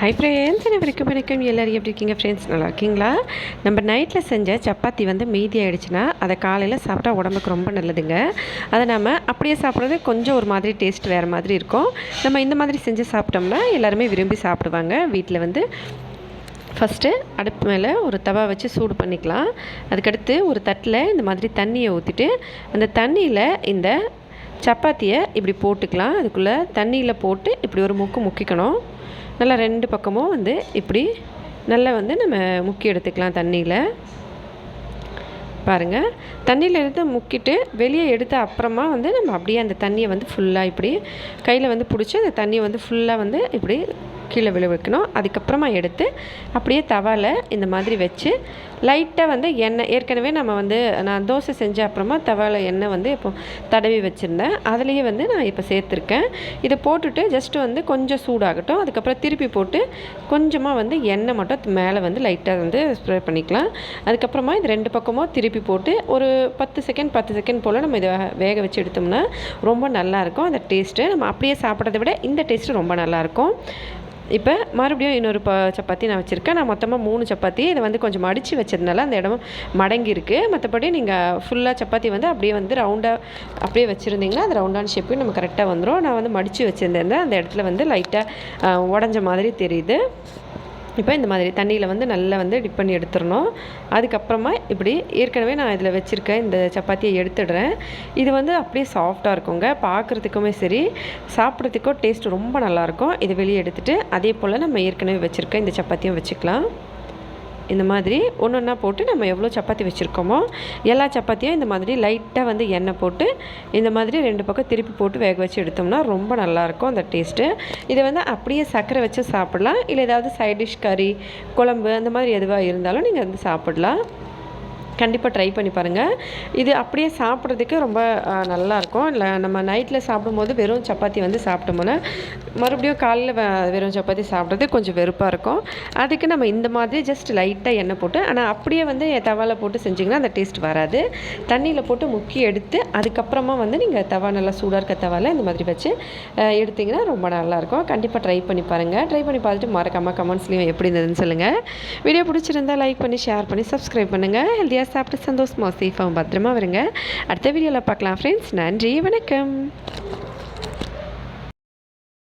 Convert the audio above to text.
Hi friends என்ன வரைக்கும் வரைக்கும் எல்லோரும் எப்படி இருக்கீங்க ஃப்ரெண்ட்ஸ் நல்லா இருக்கீங்களா? நம்ம நைட்டில் செஞ்ச சப்பாத்தி வந்து மீதி ஆகிடுச்சுன்னா அதை காலையில் சாப்பிட்டா உடம்புக்கு ரொம்ப நல்லதுங்க. அதை நம்ம அப்படியே சாப்பிட்றது கொஞ்சம் ஒரு மாதிரி டேஸ்ட் வேறு மாதிரி இருக்கும். நம்ம இந்த மாதிரி செஞ்சு சாப்பிட்டோம்னா எல்லாருமே விரும்பி சாப்பிடுவாங்க. வீட்டில் வந்து ஃபஸ்ட்டு அடுப்பு மேலே ஒரு தவா வச்சு சூடு பண்ணிக்கலாம். அதுக்கடுத்து ஒரு தட்டில் இந்த மாதிரி தண்ணியை ஊற்றிட்டு அந்த தண்ணியில் இந்த சப்பாத்தியை இப்படி போட்டுக்கலாம். அதுக்குள்ளே தண்ணியில் போட்டு இப்படி ஒரு முக்கு முக்கிக்கணும். நல்லா ரெண்டு பக்கமும் வந்து இப்படி நல்லா வந்து நம்ம முக்கி எடுத்துக்கலாம் தண்ணியில். பாருங்கள் தண்ணியில் எடுத்து முக்கிட்டு வெளியே எடுத்த அப்புறமா வந்து நம்ம அப்படியே அந்த தண்ணியை வந்து ஃபுல்லாக இப்படி கையில் வந்து பிடிச்சி அந்த தண்ணியை வந்து ஃபுல்லாக வந்து இப்படி கீழே விழு வைக்கணும் அதுக்கப்புறமா எடுத்து அப்படியே தவாவில் இந்த மாதிரி வச்சு லைட்டாக வந்து எண்ணெய் ஏற்கனவே நம்ம வந்து நான் தோசை செஞ்ச அப்புறமா தவாவில் எண்ணெய் வந்து இப்போ தடவி வச்சுருந்தேன். அதுலேயே வந்து நான் இப்போ சேர்த்துருக்கேன். இதை போட்டுட்டு ஜஸ்ட்டு வந்து கொஞ்சம் சூடாகட்டும். அதுக்கப்புறம் திருப்பி போட்டு கொஞ்சமாக வந்து எண்ணெய் மட்டும் மேலே வந்து லைட்டாக வந்து ஸ்ப்ரே பண்ணிக்கலாம். அதுக்கப்புறமா இது ரெண்டு பக்கமும் திருப்பி போட்டு ஒரு பத்து செகண்ட் பத்து செகண்ட் போல் நம்ம இதை வேக வச்சு எடுத்தோம்னா ரொம்ப நல்லாயிருக்கும் அந்த டேஸ்ட்டு நம்ம அப்படியே சாப்பிட்றத விட இந்த டேஸ்ட்டு ரொம்ப நல்லாயிருக்கும் இப்போ மறுபடியும் இன்னொரு ப சப்பாத்தி நான் வச்சுருக்கேன். நான் மொத்தமாக மூணு சப்பாத்தி இதை வந்து கொஞ்சம் மடித்து வச்சதுனால அந்த இடம் மடங்கியிருக்கு. மற்றபடி நீங்கள் ஃபுல்லாக சப்பாத்தி வந்து அப்படியே வந்து ரவுண்டாக அப்படியே வச்சுருந்தீங்கன்னா அது ரவுண்டான ஷேப்பையும் நம்ம கரெக்டாக வந்துடும் நான் வந்து மடித்து வச்சுருந்தேன். அந்த இடத்துல வந்து லைட்டாக உடஞ்ச மாதிரி தெரியுது. இப்போ இந்த மாதிரி தண்ணியில் வந்து நல்லா வந்து டிப் பண்ணி எடுத்துடணும். அதுக்கப்புறமா இப்படி ஏற்கனவே நான் இதில் வச்சுருக்கேன் இந்த சப்பாத்தியை எடுத்துடுறேன். இது வந்து அப்படியே சாஃப்டாக இருக்குங்க. பார்க்குறதுக்குமே சரி சாப்பிட்றதுக்கும் டேஸ்ட் ரொம்ப நல்லாயிருக்கும் இதை வெளியே எடுத்துகிட்டு அதே போல் நம்ம ஏற்கனவே வச்சுருக்க இந்த சப்பாத்தியும் வச்சுக்கலாம். இந்த மாதிரி ஒன்று ஒன்றா போட்டு நம்ம எவ்வளோ சப்பாத்தி வச்சுருக்கோமோ எல்லா சப்பாத்தியும் இந்த மாதிரி லைட்டாக வந்து எண்ணெய் போட்டு இந்த மாதிரி ரெண்டு பக்கம் திருப்பி போட்டு வேக வச்சு எடுத்தோம்னா ரொம்ப நல்லாயிருக்கும் அந்த டேஸ்ட்டு. இதை வந்து அப்படியே சர்க்கரை வச்சு சாப்பிட்லாம். இல்லை ஏதாவது சைட் டிஷ் கறி குழம்பு அந்த மாதிரி எதுவாக இருந்தாலும் நீங்கள் வந்து சாப்பிட்லாம். கண்டிப்பாக ட்ரை பண்ணி பாருங்கள் இது அப்படியே சாப்பிட்றதுக்கு ரொம்ப நல்லாயிருக்கும். இல்லை நம்ம நைட்டில் சாப்பிடும்போது வெறும் சப்பாத்தி வந்து சாப்பிட்டோம்னா மறுபடியும் காலையில் வெறும் சப்பாத்தி சாப்பிட்றது கொஞ்சம் வெறுப்பாக இருக்கும். அதுக்கு நம்ம இந்த மாதிரி ஜஸ்ட் லைட்டாக எண்ணெய் போட்டு ஆனால் அப்படியே வந்து தவாவில் போட்டு செஞ்சிங்கன்னா அந்த டேஸ்ட் வராது. தண்ணியில் போட்டு முக்கி எடுத்து அதுக்கப்புறமா வந்து நீங்கள் தவா நல்லா சூடாக இருக்க தவாவில் இந்த மாதிரி வச்சு எடுத்திங்கன்னா ரொம்ப நல்லாயிருக்கும். கண்டிப்பாக ட்ரை பண்ணி பாருங்கள் ட்ரை பண்ணி பார்த்துட்டு மறக்காமல் கமெண்ட்ஸ்லேயும் எப்படி இருந்ததுன்னு சொல்லுங்கள் வீடியோ பிடிச்சிருந்தா லைக் பண்ணி ஷேர் பண்ணி சப்ஸ்கிரைப் பண்ணுங்கள் ஹெல்த்தியாக சாப்பிட்டு சந்தோஷமாக சேஃபாகவும் பத்திரமா வருங்க. அடுத்த வீடியோவில் பார்க்கலாம் ஃப்ரெண்ட்ஸ் நன்றி வணக்கம்.